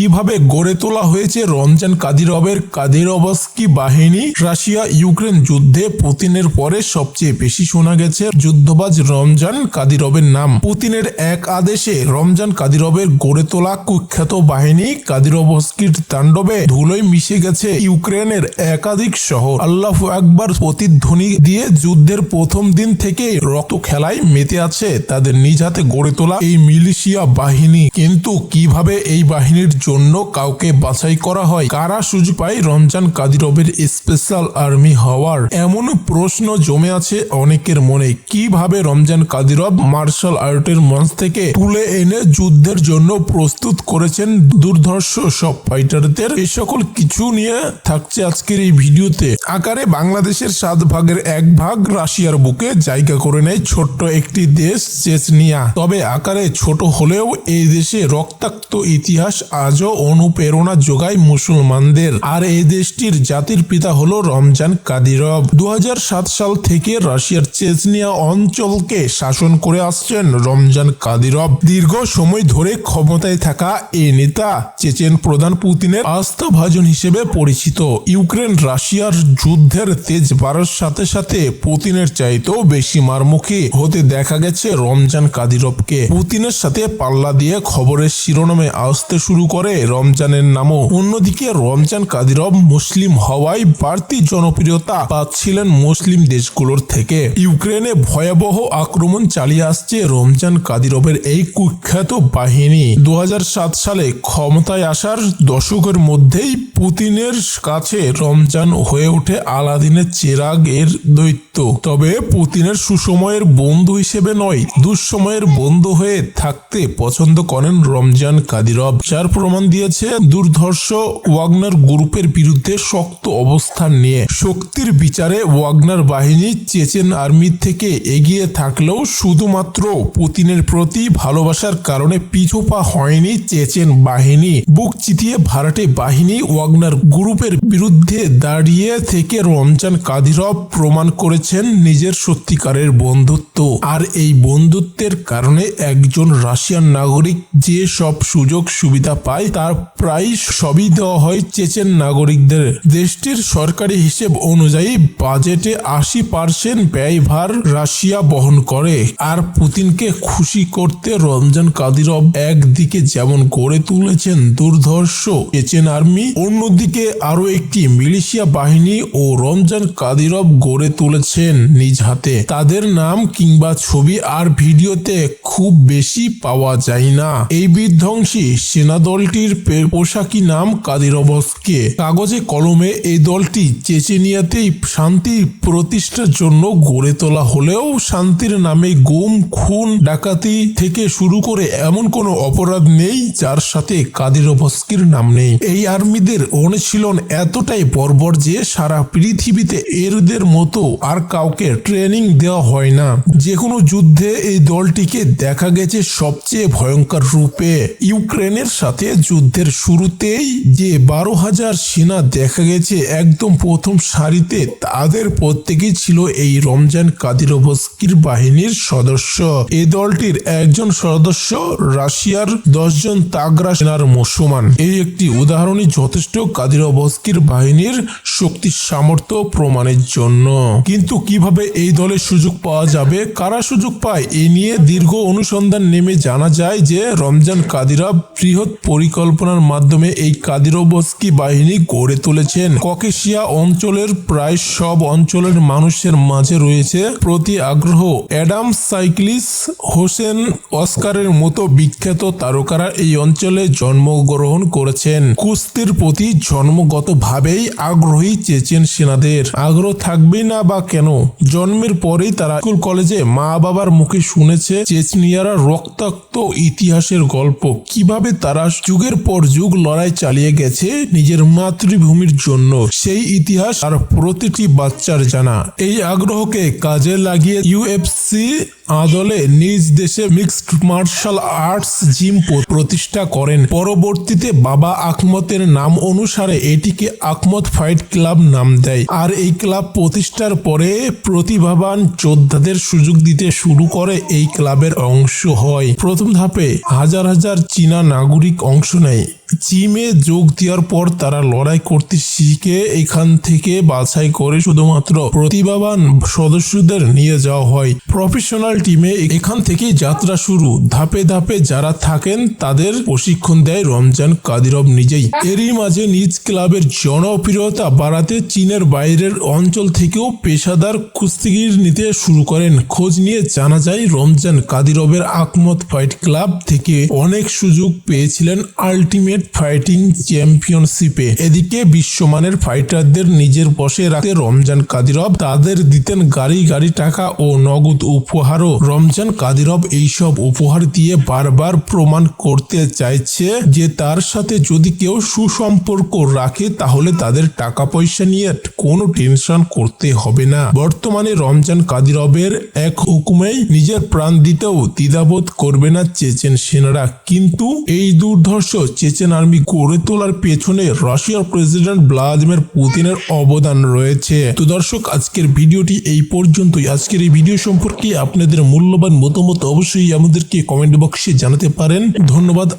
কীভাবে গড়ে তোলা হয়েছে রমজান কাদিরবের কাদিরবস্কি বাহিনী? রাশিয়া ইউক্রেন যুদ্ধে পুতিনের পরে সবচেয়ে বেশি শোনা গেছে যুদ্ধবাজ রমজান কাদিরবের নাম। পুতিনের এক আদেশে রমজান কাদিরবের গড়ে তোলা কুখ্যাত বাহিনী কাদিরবস্কির তাণ্ডবে ধুলোয় মিশে গেছে ইউক্রেনের একাধিক শহর। আল্লাহ একবার প্রতিধ্বনি দিয়ে যুদ্ধের প্রথম দিন থেকে রক্ত খেলায় মেতে আছে। তাদের নিজ হাতে গড়ে তোলা এই মিলিশিয়া বাহিনী। কিন্তু কীভাবে এই বাহিনীর জন্য কাউকে বাছাই করা হয়। কারা সুযোগ পায় রমজান কাদিরবের স্পেশাল আর্মি হওয়ার? এমন প্রশ্ন জমে আছে অনেকের মনে। কীভাবে রমজান কাদিরব মার্শাল আর্টের মঞ্চ থেকে তুলে এনে যুদ্ধের জন্য প্রস্তুত করেছেন দুর্ধর্ষ সব ফাইটারদের এই সকল কিছু নিয়ে থাকছে আজকের এই ভিডিওতে। আকারে বাংলাদেশের সাত ভাগের এক ভাগ রাশিয়ার বুকে জায়গা করে নেয় ছোট্ট একটি দেশ চেচনিয়া। তবে আকারে ছোট হলেও এই দেশে রক্তাক্ত ইতিহাস আজও অনুপ্রেরণা যোগায় মুসলমানদের। আর এই দেশটির জাতির পিতা হলো রমজান কাদিরভ দু সাল থেকে রাশিয়ার চেচনিয়া অঞ্চলকে শাসন করে আসছেন রমজান কাদিরভ দীর্ঘ সময় ধরে ক্ষমতায় থাকা এই নেতা চেচেন প্রধান পুতিনের আস্থাভাজন হিসেবে পরিচিত। ইউক্রেন রাশিয়ার যুদ্ধের তেজ বাড়ার সাথে সাথে পুতিনের চাইতেও বেশি মারমুখী হতে দেখা গেছে রমজান কাদিরভকে পুতিনের সাথে পাল্লা দিয়ে খবরের শিরোনামে আসতে শুরু করে রমজানের নামও। অন্যদিকে রমজান কাদিরভ মুসলিম হওয়ায় বাড়তি জনপ্রিয়তা পাচ্ছিলেন মুসলিম দেশগুলোর থেকে। ইউক্রেনে ভয়াবহ আক্রমণ চালিয়ে আসছে রমজান কাদিরভের এই কুখ্যাত বাহিনী। দু হাজার সাত সালে ক্ষমতায় আসার দশকের মধ্যেই পুতিনের কাছে রমজান হয়ে ওঠে আলাদিনের চেরাগ এর দৈত্য। তবে পুতিনের সুসময়ের বন্ধু হিসেবে নয়, দুঃসময়ের বন্ধু হয়ে থাকতে পছন্দ করেন রমজান কাদিরভ, যার প্রমাণ দিয়েছে দুর্ধর্ষ ওয়াগনার গ্রুপের বিরুদ্ধে শক্ত অবস্থান নিয়ে। শক্তির বিচারে ওয়াগনার বাহিনী চেচেন আর্মির থেকে এগিয়ে থাকলেও শুধুমাত্র পুতিনের প্রতি ভালোবাসার কারণে পিছুপা হয়নি চেচেন বাহিনী। বুক চিতিয়ে ভাড়াটে বাহিনী ওয়াগনার গ্রুপের বিরুদ্ধে দাঁড়িয়ে থেকে রমজান কাদিরভ প্রমাণ করেছেন নিজের সত্যিকারের বন্ধুত্ব। আর এই বন্ধুত্বের কারণে একজন রাশিয়ান নাগরিক যে সব সুযোগ সুবিধা পায়, তার প্রায় সবই দেওয়া হয় চেচেন নাগরিকদের। দেশটির সরকারি হিসেব অনুযায়ী বাজেটে আশি পার্সেন্ট ব্যয়ভার রাশিয়া বহন করে। আর পুতিনকে খুশি করতে রমজান কাদিরভ একদিকে যেমন গড়ে তুলেছেন দুর্ধর্ষ চেচেন আর্মি, অন্যদিকে আরও একটি মিলিশিয়া বাহিনী ও রমজান কাদিরভ গড়ে তুলেছেন নিজ হাতে। তাদের নাম কিংবা ছবি আর ভিডিওতে খুব বেশি পাওয়া যায় না। এই বিধ্বংসী সেনা দলটির পোশাকি নাম কাদিরভসকে কাগজে কলমে এই দলটি চেচেনিয়াতেই শান্তি প্রতিষ্ঠার জন্য গড়ে তোলা হলেও শান্তির নামে গুম, খুন, ডাকাতি থেকে শুরু করে এমন কোনো অপরাধ নেই যার সাথে কাদিরভস্কির নাম নেই। এই আর্মিদের অনুশীলন এতটাই বর্বর যে সারা পৃথিবীতে এরদের মতো আর কাউকে ট্রেনিং দেওয়া হয় না। যে কোনো যুদ্ধে এই দলটিকে দেখা গেছে সবচেয়ে ভয়ঙ্কর রূপে। ইউক্রেনের সাথে যুদ্ধের শুরুতেই যে বারো হাজার সেনা দেখা গেছে, একদম প্রথম সারিতে তাদের প্রত্যেকেই ছিল এই রমজান কাদিরভস্কির বাহিনীর সদস্য। এই দলটির একজন সদস্য রাশিয়ার দশজন তাগরা সেনার মুসলমান। এই একটি উদাহরণই যথেষ্ট কাদিরভস্কির বাহিনীর শক্তি সামর্থ্য প্রমাণের জন্য। কিন্তু কীভাবে এই দলের সুযোগ পাওয়া যাবে, কারা সুযোগ পায়, এ নিয়ে দীর্ঘ অনুসন্ধান নেমে জানা যায় যে রমজান কাদিরা বৃহৎ পরিকল্পনার মাধ্যমে এই কাদিরবস্কি বাহিনী গড়ে তুলেছেন। ককেশিয়া অঞ্চলের প্রায় সব অঞ্চলের মানুষের মাঝে রয়েছে প্রতি আগ্রহ। অ্যাডাম সাইক্লিস হোসেন অস্কারের মতো বিখ্যাত তারকারা এই অঞ্চলে জন্মগ্রহণ করেছেন। কুস্তির প্রতি জন্মগতভাবেই আগ্রহী চেচেন সেনাদের। আগ্রহ থাকবে না বা কেন জন্মের পরেই তারা স্কুল কলেজে মা বাবার মুখে শুনেছে চেচনিয়ারা রক্তাক্ত ইতিহাসের গল্প। কীভাবে তারা যুগের পর যুগ লড়াই চালিয়ে গেছে নিজের মাতৃভূমির জন্য। সেই ইতিহাস আর প্রতিটি বাচ্চার জানা। এই আগ্রহকে কাজে লাগিয়ে ইউএফসি আদলে নিজ দেশে মিক্সড মার্শাল আর্টস জিম প্রতিষ্ঠা করেন। পরবর্তীতে বাবা আকমতের নাম অনুসারে এটিকে আকমত ফাইট ক্লাব নাম দেয়। আর এই ক্লাব প্রতিষ্ঠার পরে প্রতিভাবান যোদ্ধাদের সুযোগ দিতে শুরু করে এই ক্লাবের অংশ হয়। প্রথম ধাপে হাজার হাজার চীনা নাগরিক অংশ নেয়। জিমে যোগ দেওয়ার পর তারা লড়াই করতে শিখে এখান থেকে বাছাই করে শুধুমাত্র প্রতিভাবান সদস্যদের নিয়ে যাওয়া হয়। প্রফেশনাল টিমে এখান থেকেই যাত্রা শুরু। ধাপে ধাপে যারা থাকেন, তাদের প্রশিক্ষণ দেয় রমজান কাদিরব নিজেই। এরই মাঝে নিজ ক্লাবের জনপ্রিয়তা বাড়াতে চীনের বাইরের অঞ্চল থেকেও পেশাদার কুস্তিগির নিতে শুরু করেন। খোঁজ নিয়ে জানা যায়, রমজান কাদিরবের আকমত ফাইট ক্লাব থেকে অনেক সুযোগ পেয়েছিলেন আলটিমেট ফাইটিং চ্যাম্পিয়নশিপে এদিকে বিশ্বমানের ফাইটারদের নিজের বসে রাখতে রমজান কাদিরব তাদের দিতেন গাড়ি গাড়ি টাকা ও নগদ উপহারও। রমজান কাদিরব এইসব উপহার দিয়ে বারবার প্রমাণ করতে চাইছে যে তার সাথে যদি কেউ সুসম্পর্ক রাখে তাহলে তাদের টাকা পয়সা নিয়ে কোনো টেনশন করতে হবে না। বর্তমানে রমজান কাদিরবের এক হুকুমেই নিজের প্রাণ দিতেও দ্বিধাবোধ করবে না চেচেন সেনারা। কিন্তু এই দুর্ধর্ষ চেচেন আর্মি গড়ে তোলার পেছনে রাশিয়ার প্রেসিডেন্ট ভ্লাদিমির পুতিনের অবদান রয়েছে। তো দর্শক, আজকের ভিডিওটি এই পর্যন্তই। আজকের এই ভিডিও সম্পর্কে আপনাদের মূল্যবান মতামত অবশ্যই আমাদেরকে কমেন্ট বক্সে জানাতে পারেন। ধন্যবাদ